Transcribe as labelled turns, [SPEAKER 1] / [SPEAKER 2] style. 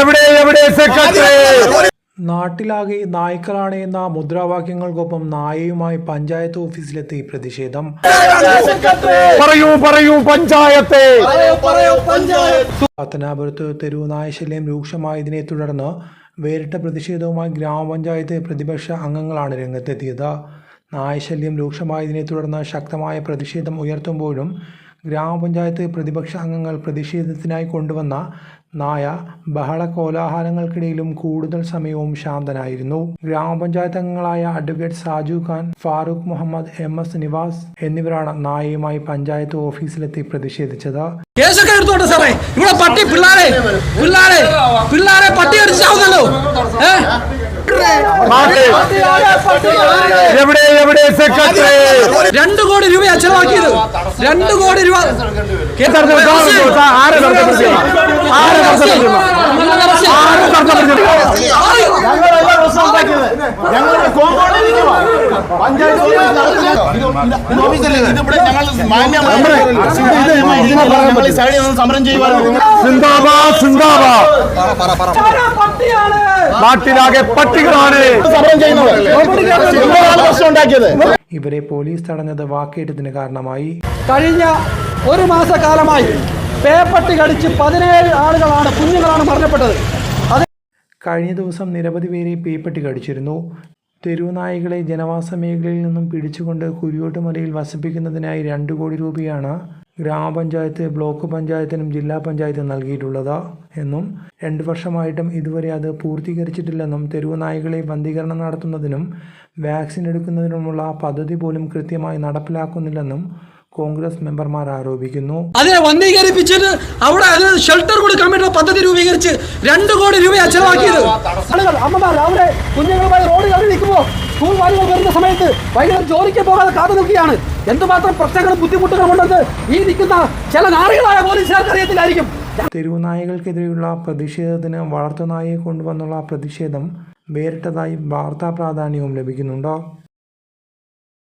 [SPEAKER 1] എവിടെ എവിടെ സെക്രട്ടറി?
[SPEAKER 2] നാട്ടിലാകെ നായ്ക്കളാണ് എന്ന മുദ്രാവാക്യങ്ങൾക്കൊപ്പം നായയുമായി പഞ്ചായത്ത് ഓഫീസിലെത്തി പ്രതിഷേധം.
[SPEAKER 1] പറയൂ പറയൂ പഞ്ചായത്ത്.
[SPEAKER 2] പത്തനാപുരത്ത് തെരുവ് നായശല്യം രൂക്ഷമായതിനെ തുടർന്ന് വേറിട്ട പ്രതിഷേധവുമായി ഗ്രാമപഞ്ചായത്ത് പ്രതിപക്ഷ അംഗങ്ങളാണ് രംഗത്തെത്തിയത്. നായശല്യം രൂക്ഷമായതിനെ തുടർന്ന് ശക്തമായ പ്രതിഷേധം ഉയർത്തുമ്പോഴും ഗ്രാമപഞ്ചായത്ത് പ്രതിപക്ഷ അംഗങ്ങൾ പ്രതിഷേധത്തിനായി കൊണ്ടുവന്ന നായ ബഹള കോലാഹലങ്ങൾക്കിടയിലും കൂടുതൽ സമയവും ശാന്തനായിരുന്നു. ഗ്രാമപഞ്ചായത്ത് അംഗങ്ങളായ advocate Saju Khan Farooq Muhammad M S Nivas എന്നിവരാണ് നായയുമായി പഞ്ചായത്ത് ഓഫീസിലെത്തി പ്രതിഷേധിച്ചത്.
[SPEAKER 3] കേസൊക്കെ സാറേ. ഇവിടെ പട്ടി പിള്ളാരെ പിള്ളാരെ പിള്ളാരെ?
[SPEAKER 1] എവിടെ എവിടെ സെക്രട്ടറി?
[SPEAKER 3] രണ്ടു കോടി രൂപയാ ചെലവാക്കിയത്. രണ്ടു കോടി രൂപ?
[SPEAKER 4] സമരം ചെയ്യുവാൻ
[SPEAKER 1] സിന്ദാബാദ്. സിന്ദാബാദ്. നാട്ടിലാകെ പട്ടികളാണ്.
[SPEAKER 2] ഇവരെ പോലീസ് തടഞ്ഞത് വാക്കേറ്റത്തിന് കാരണമായി.
[SPEAKER 3] കഴിഞ്ഞ ഒരു മാസക്കാലമായി പേപ്പട്ടി കടിച്ച് പതിനേഴ് ആളുകളാണ് കുഞ്ഞുങ്ങളാണ് മരണപ്പെട്ടത്.
[SPEAKER 2] കഴിഞ്ഞ ദിവസം നിരവധി പേരെ പേപ്പട്ടി കടിച്ചിരുന്നു. തെരുവുനായികളെ ജനവാസ മേഖലയിൽ നിന്നും പിടിച്ചുകൊണ്ട് കുരിയോട്ടുമലയിൽ വസിപ്പിക്കുന്നതിനായി രണ്ട് കോടി രൂപയാണ് ഗ്രാമപഞ്ചായത്ത് ബ്ലോക്ക് പഞ്ചായത്തിനും ജില്ലാ പഞ്ചായത്തിനും നൽകിയിട്ടുള്ളത് എന്നും രണ്ട് വർഷമായിട്ടും ഇതുവരെ അത് പൂർത്തീകരിച്ചിട്ടില്ലെന്നും തെരുവുനായികളെ ബന്ധീകരണം നടത്തുന്നതിനും വാക്സിൻ എടുക്കുന്നതിനുമുള്ള പദ്ധതി പോലും കൃത്യമായി നടപ്പിലാക്കുന്നില്ലെന്നും കോൺഗ്രസ് മെമ്പർമാർ ആരോപിക്കുന്നു.
[SPEAKER 3] അതിനെ വന്ധീകരിപ്പിച്ചിട്ട് അവിടെ അത് ഷെൽട്ടർ കൊടുക്കാൻ വേണ്ടിയുള്ള പദ്ധതി രൂപീകരിച്ച് രണ്ട് കോടി രൂപയാ ചെലവാക്കിയത്. ആളുകൾ അമ്മമാർ അവിടെ കുഞ്ഞുങ്ങളുമായി റോഡ് ഇറങ്ങി നിൽക്കുമ്പോൾ സ്കൂൾ വാലികൾ വരുന്ന സമയത്ത് വൈകുന്നേരം ജോലിക്ക് പോകാതെ കാത്തു നിൽക്കുകയാണ്. എന്തുമാത്രം പ്രശ്നങ്ങളും ബുദ്ധിമുട്ടുകളും ഉണ്ടെന്ന് ഈ നിൽക്കുന്ന ചില നാറികളായ പോലീസുകാർക്ക് അറിയത്തില്ലായിരിക്കും.
[SPEAKER 2] തെരുവുനായകൾക്കെതിരെയുള്ള പ്രതിഷേധത്തിന് വളർത്തുനായെ കൊണ്ടുവന്നുള്ള പ്രതിഷേധം വേറിട്ടതായി വാർത്താ പ്രാധാന്യവും ലഭിക്കുന്നുണ്ട്?